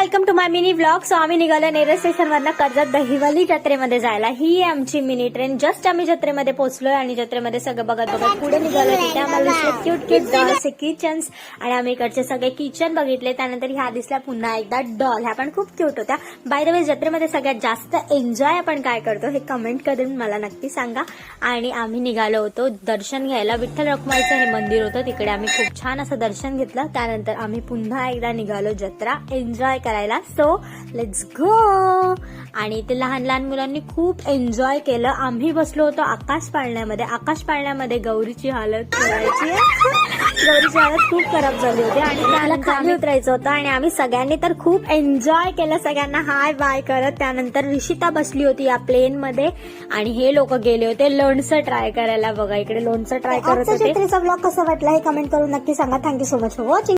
Welcome to my mini blog so आम्ही निघालो नेरळ स्टेशनवरनं कर्जत दहिवली जत्रेमध्ये जायला. ही आहे आमची मिनी ट्रेन जस्ट आम्ही जत्रेमध्ये पोहोचलोय आणि जत्रेमध्ये सगळं बघत बघत पुढे निघालो तिथे आम्हाला दिसले क्यूट क्यूट डॉल्सचे किचन्स आणि आम्ही इकडचे सगळे किचन बघितले. त्यानंतर ह्या दिसल्या पुन्हा एकदा डॉल ह्या पण खूप क्यूट होत्या. बाय द वे जत्रेमध्ये सगळ्यात जास्त एन्जॉय आपण काय करतो हे कमेंट करून मला नक्की सांगा. आणि आम्ही निघालो होतो दर्शन घ्यायला. विठ्ठल रखुमाईचं हे मंदिर होतं. तिकडे आम्ही खूप छान असं दर्शन घेतलं. त्यानंतर आम्ही पुन्हा एकदा निघालो. जत्रा. एन्जॉय करायला. सो लेट्स गो आणि ते लहान लहान मुलांनी खूप एन्जॉय केलं. आम्ही बसलो होतो आकाश पाळण्यामध्ये. आकाश पाळण्यामध्ये गौरीची हालत करायची गौरीची हालत खूप खराब झाली होती. आणि त्याला खाली उतरायचं होतं. आणि आम्ही सगळ्यांनी तर खूप एन्जॉय केलं. सगळ्यांना हाय बाय करत. त्यानंतर ऋषिता बसली होती या प्लेन मध्ये. आणि हे लोक गेले होते लोणचं ट्राय करायला. बघा इकडे लोणचं ट्राय करत होते. ब्लॉग कसा वाटला हे कमेंट करून नक्की सांगा. Thank you so much for watching